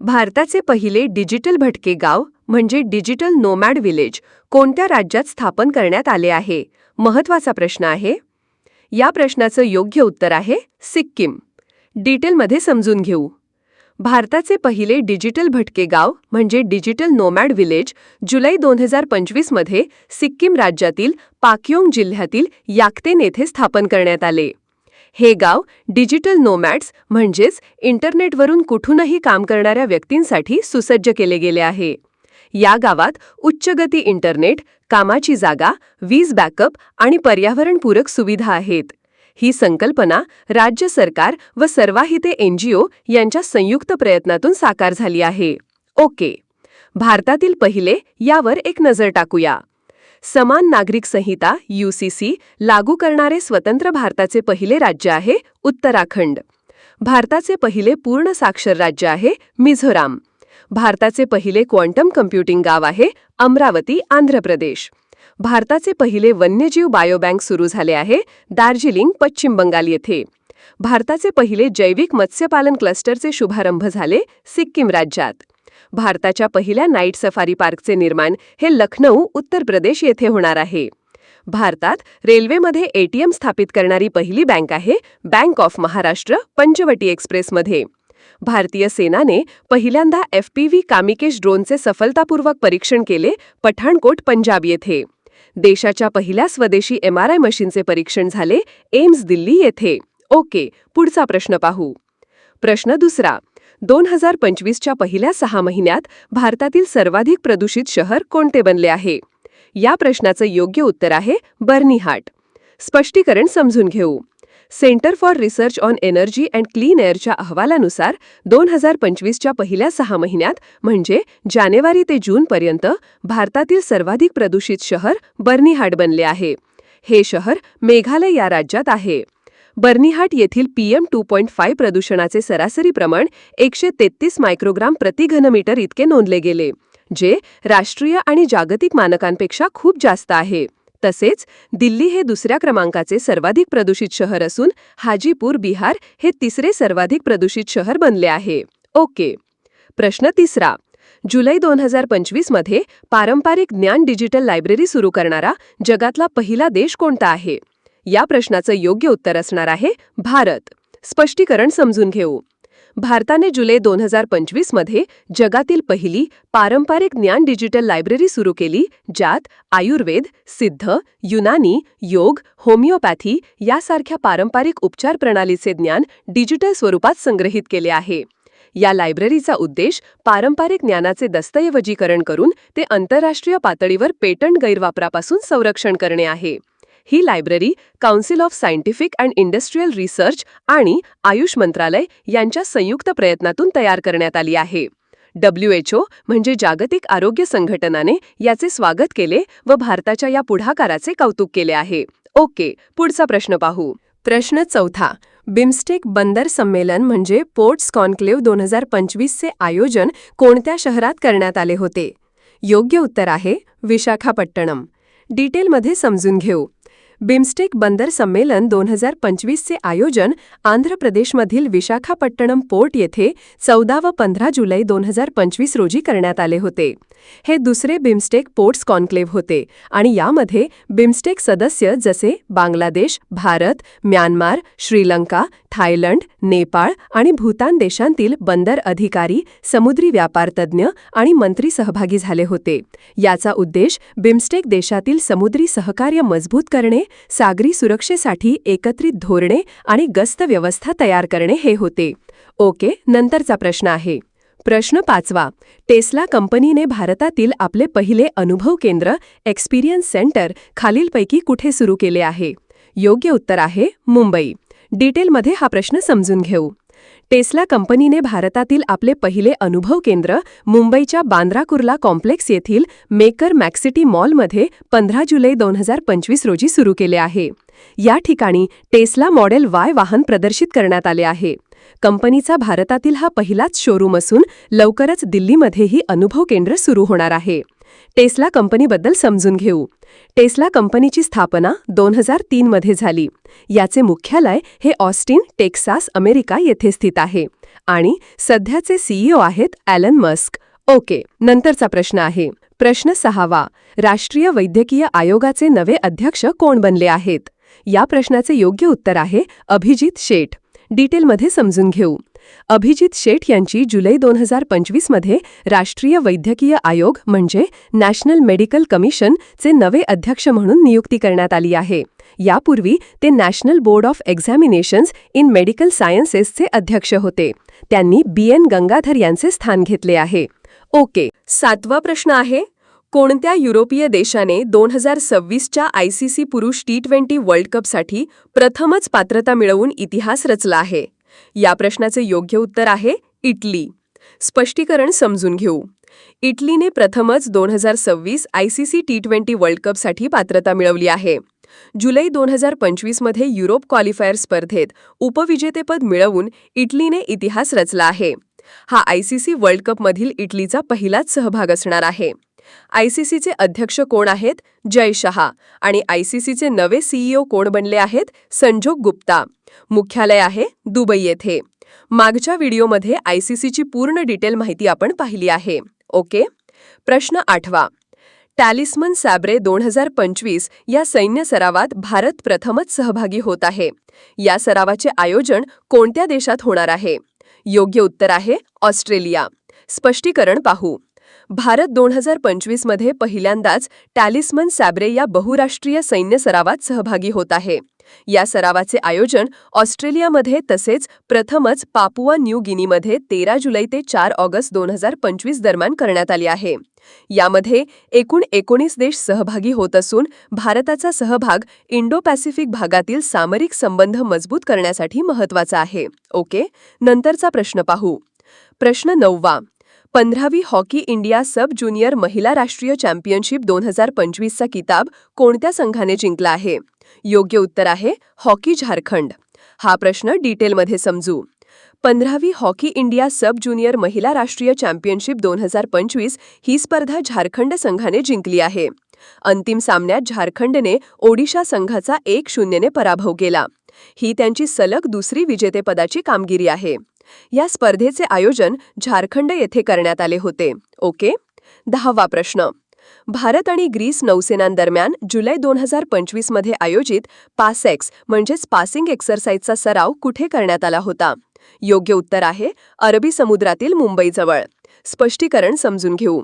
भारताचे पहिले डिजिटल भटके गाव म्हणजे डिजिटल नोमॅड विलेज कोणत्या राज्यात स्थापन करण्यात आले आहे? महत्त्वाचा प्रश्न आहे. या प्रश्नाचं योग्य उत्तर आहे सिक्कीम. डिटेलमध्ये समजून घेऊ. भारताचे पहिले डिजिटल भटके गाव म्हणजे डिजिटल नोमॅड विलेज जुलै दोन हजार पंचवीसमध्ये सिक्कीम राज्यातील पाक्योंग जिल्ह्यातील याक्तेन येथे स्थापन करण्यात आले. हे गाव डिजिटल नोमॅट्स म्हणजेच इंटरनेटवरून कुठूनही काम करणाऱ्या व्यक्तींसाठी सुसज्ज केले गेले आहे. या गावात उच्च गती इंटरनेट कामाची जागा वीज बॅकअप आणि पर्यावरणपूरक सुविधा आहेत. ही संकल्पना राज्य सरकार व सर्वाहिते एनजीओ यांच्या संयुक्त प्रयत्नातून साकार झाली आहे. ओके. भारतातील पहिले यावर एक नजर टाकूया. समान नागरिक संहिता यूसीसी लागू करणारे स्वतंत्र भारताचे पहिले राज्य आहे उत्तराखंड. भारताचे पहिले पूर्ण साक्षर राज्य आहे मिझोराम. भारताचे पहिले क्वांटम कम्प्युटिंग गाव आहे अमरावती, आंध्र प्रदेश. भारताचे पहिले वन्यजीव बायोबँक सुरू झाले आहे दार्जिलिंग, पश्चिम बंगाल येथे. भारताचे पहिले जैविक मत्स्यपालन क्लस्टरचे शुभारंभ झाले सिक्कीम राज्यात. भारताच्या पहिल्या नाईट सफारी पार्कचे निर्माण हे लखनौ उत्तर प्रदेश येथे होणार आहे. भारतात रेल्वेमध्ये एटीएम स्थापित करणारी पहिली बँक आहे बँक ऑफ महाराष्ट्र पंचवटी एक्सप्रेसमध्ये. भारतीय सेनाने पहिल्यांदा एफपीव्ही कामिकेश ड्रोनचे सफलतापूर्वक परीक्षण केले पठाणकोट पंजाब येथे. देशाच्या पहिल्या स्वदेशी एमआरआय मशीनचे परीक्षण झाले एम्स दिल्ली येथे. ओके पुढचा प्रश्न पाहू. प्रश्न दुसरा दोन हजार पंचवीसच्या पहिल्या सहा महिन्यात भारतातील सर्वाधिक प्रदूषित शहर कोणते बनले आहे? या प्रश्नाचं योग्य उत्तर आहे बर्निहाट. स्पष्टीकरण समजून घेऊ. Centre for research on energy and clean एअरच्या अहवालानुसार दोन हजार पंचवीसच्या पहिल्या सहा महिन्यात म्हणजे जानेवारी ते जूनपर्यंत भारतातील सर्वाधिक प्रदूषित शहर बर्निहाट बनले आहे. हे शहर मेघालय या राज्यात आहे. बर्निहाट येथील पीएम टू पॉईंट फाईव्ह प्रदूषणाचे सरासरी प्रमाण एकशे तेहतीस मायक्रोग्राम प्रति घनमीटर इतके नोंदले गेले जे राष्ट्रीय आणि जागतिक मानकांपेक्षा खूप जास्त आहे. तसेच दिल्ली हे दुसऱ्या क्रमांकाचे सर्वाधिक प्रदूषित शहर असून हाजीपूर बिहार हे तिसरे सर्वाधिक प्रदूषित शहर बनले आहे. ओके. प्रश्न तिसरा. जुलै दोन हजार पंचवीसमध्ये पारंपरिक ज्ञान डिजिटल लायब्ररी सुरू करणारा जगातला पहिला देश कोणता आहे? या प्रश्नाचं योग्य उत्तर असणार आहे भारत. स्पष्टीकरण समजून घेऊ. भारताने जुलै दोन हजार पंचवीसमध्ये जगातील पहिली पारंपरिक ज्ञान डिजिटल लायब्ररी सुरू केली ज्यात आयुर्वेद सिद्ध युनानी योग होमिओपॅथी यासारख्या पारंपरिक उपचार प्रणालीचे ज्ञान डिजिटल स्वरूपात संग्रहित केले आहे. या लायब्ररीचा उद्देश पारंपरिक ज्ञानाचे दस्तऐवजीकरण करून ते आंतरराष्ट्रीय पातळीवर पेटंट गैरवापरापासून संरक्षण करणे आहे. ही library council of scientific and industrial research आणि आयुष मंत्रालय यांच्या संयुक्त प्रयत्नातून तयार करण्यात आली आहे. डब्ल्यूएचओ म्हणजे जागतिक आरोग्य संघटनाने याचे स्वागत केले व भारताच्या या पुढाकाराचे कौतुक केले आहे. ओके पुढचा प्रश्न पाहू. प्रश्न चौथा. बिमस्टेक बंदर संमेलन म्हणजे पोर्ट्स कॉन्क्लेव्ह दोन हजार पंचवीसचे आयोजन कोणत्या शहरात करण्यात आले होते? योग्य उत्तर आहे विशाखापट्टणम. डिटेलमध्ये समजून घेऊ. बिमस्टेक बंदर संमेलन दोन हजार पंचवीसचे आयोजन आंध्र प्रदेशमधील विशाखापट्टणम पोर्ट येथे चौदा व पंधरा जुलै दोन हजार पंचवीस रोजी करण्यात आले होते. हे दुसरे बिमस्टेक पोर्ट्स कॉन्क्लेव्ह होते आणि यामध्ये बिमस्टेक सदस्य जसे बांगलादेश भारत म्यानमार श्रीलंका थायलंड नेपाळ आणि भूतान देशांतील बंदर अधिकारी समुद्री व्यापारतज्ञ आणि मंत्री सहभागी झाले होते. याचा उद्देश बिमस्टेक देशातील समुद्री सहकार्य मजबूत करणे सागरी सुरक्षेसाठी एकत्रित धोरणे आणि गस्त व्यवस्था तयार करणे हे होते. ओके नंतरचा प्रश्न आहे. प्रश्न पाचवा. टेस्ला कंपनीने भारतातील आपले पहिले अनुभव केंद्र एक्सपिरियन्स सेंटर खालीलपैकी कुठे सुरू केले आहे? योग्य उत्तर आहे मुंबई. डिटेलमध्ये हा प्रश्न समजून घेऊ. टेस्ला कंपनीने भारतातील आपले पहिले अनुभव केंद्र मुंबईच्या बांद्रा कुर्ला कॉम्प्लेक्स येथील मेकर मॅक्सिटी मॉलमध्ये पंधरा जुलै दोन हजार पंचवीस रोजी सुरू केले आहे. या ठिकाणी टेस्ला मॉडेल वाय वाहन प्रदर्शित करण्यात आले आहे. कंपनीचा भारतातील हा पहिलाच शोरूम असून लवकरच दिल्लीमध्येही अनुभव केंद्र सुरू होणार आहे. टेस्ला कंपनीबद्दल समजून घेऊ. टेस्ला कंपनीची स्थापना दोन हजार तीनमध्ये झाली. याचे मुख्यालय हे ऑस्टिन टेक्सास अमेरिका येथे स्थित आहे. आणि सध्याचे सीईओ आहेत ॲलन मस्क. ओके नंतरचा प्रश्न आहे. प्रश्न सहावा. राष्ट्रीय वैद्यकीय आयोगाचे नवे अध्यक्ष कोण बनले आहेत? या प्रश्नाचे योग्य उत्तर आहे अभिजित शेठ. डिटेलमध्ये समजून घेऊ. अभिजित शेठ यांची जुलै दोन हजार पंचवीसमध्ये राष्ट्रीय वैद्यकीय आयोग म्हणजे नॅशनल मेडिकल कमिशन चे नवे अध्यक्ष म्हणून नियुक्ती करण्यात आली आहे. यापूर्वी ते national board of examinations in medical सायन्सेसचे अध्यक्ष होते. त्यांनी बी एन गंगाधर यांचे स्थान घेतले आहे. ओके. सातवा प्रश्न आहे. कोणत्या युरोपीय देशाने दोन हजार सव्वीसच्या आय सी सी पुरुष टी ट्वेंटी वर्ल्ड कपसाठी प्रथमच पात्रता मिळवून इतिहास रचला आहे? या प्रश्नाचे योग्य उत्तर आहे इटली. स्पष्टीकरण समजून घेऊ. इटलीने प्रथमच दोन हजार सव्वीस I C C T twenty world कपसाठी पात्रता मिळवली आहे. जुलै दोन हजार पंचवीसमध्ये युरोप क्वालिफायर स्पर्धेत उपविजेतेपद मिळवून इटलीने इतिहास रचला आहे. हा आय सी सी वर्ल्ड कपमधील इटलीचा पहिलाच सहभाग असणार आहे. आयसीसीचे अध्यक्ष कोण आहेत? जय शहा. आणि आयसीसीचे नवे सीईओ कोण बनले आहेत? संजोग गुप्ता. मुख्यालय आहे दुबई येथे. मागच्या व्हिडिओमध्ये आयसीसीची पूर्ण डिटेल माहिती आपण पाहिली आहे. ओके? प्रश्न आठवा. टॅलिस्मन सॅब्रे दोन हजार पंचवीस या सैन्य सरावात भारत प्रथमच सहभागी होत आहे. या सरावाचे आयोजन कोणत्या देशात होणार आहे? योग्य उत्तर आहे ऑस्ट्रेलिया. स्पष्टीकरण पाहू. भारत दोन हजार पंचवीसमध्ये पहिल्यांदाच टॅलिस्मन सॅब्रे या बहुराष्ट्रीय सैन्य सरावात सहभागी होत आहे. या सरावाचे आयोजन ऑस्ट्रेलियामध्ये तसेच प्रथमच पापुआ न्यू गिनीमध्ये तेरा जुलै ते चार ऑगस्ट दोन हजार पंचवीस दरम्यान करण्यात आली आहे. यामध्ये एकूण एकोणीस देश सहभागी होत असून भारताचा सहभाग इंडो पॅसिफिक भागातील सामरिक संबंध मजबूत करण्यासाठी महत्त्वाचा आहे. ओके? नंतरचा प्रश्न पाहू. प्रश्न नववा. पंधरावी हॉकी इंडिया सब ज्युनियर महिला राष्ट्रीय चॅम्पियनशिप दोन हजार पंचवीसचा किताब कोणत्या संघाने जिंकला आहे? योग्य उत्तर आहे हॉकी झारखंड. हा प्रश्न डिटेलमध्ये समजू. पंधरावी हॉकी इंडिया सब ज्युनियर महिला राष्ट्रीय चॅम्पियनशिप दोन हजार पंचवीस ही स्पर्धा झारखंड संघाने जिंकली आहे. अंतिम सामन्यात झारखंडने ओडिशा संघाचा एक शून्यने पराभव केला. ही त्यांची सलग दुसरी विजेतेपदाची कामगिरी आहे. या स्पर्धेचे आयोजन झारखंड येथे करण्यात आले होते. ओके? दहावा प्रश्न. भारत आणि ग्रीस नौसेनांदरम्यान जुलै दोन हजार पंचवीसमध्ये आयोजित पासेक्स म्हणजेच पासिंग एक्सरसाइजचा सराव कुठे करण्यात आला होता? योग्य उत्तर आहे अरबी समुद्रातील मुंबईजवळ. स्पष्टीकरण समजून घेऊ.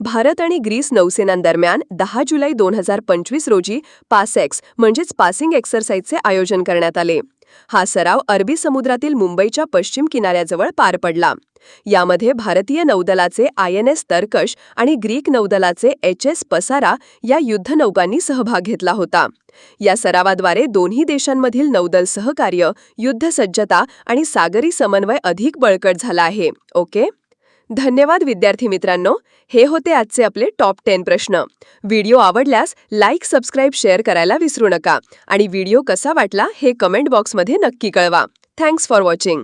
भारत आणि ग्रीस नौसेनांदरम्यान दहा जुलै दोन हजार पंचवीस रोजी पासेक्स म्हणजेच पासिंग एक्सरसाइजचे आयोजन करण्यात आले. हा सराव अरबी समुद्रातील मुंबईच्या पश्चिम किनाऱ्याजवळ पार पडला. यामध्ये भारतीय नौदलाचे आय एन एस तर्कश आणि ग्रीक नौदलाचे एच एस पसारा या युद्धनौकांनी सहभाग घेतला होता. या सरावाद्वारे दोन्ही देशांमधील नौदल सहकार्य युद्धसज्जता आणि सागरी समन्वय अधिक बळकट झाला आहे. ओके? धन्यवाद विद्यार्थी मित्रांनो. हे होते आजचे आपले टॉप टेन प्रश्न. व्हिडिओ आवडल्यास लाईक सबस्क्राईब शेअर करायला विसरू नका. आणि व्हिडिओ कसा वाटला हे कमेंट बॉक्समध्ये नक्की कळवा. Thanks for watching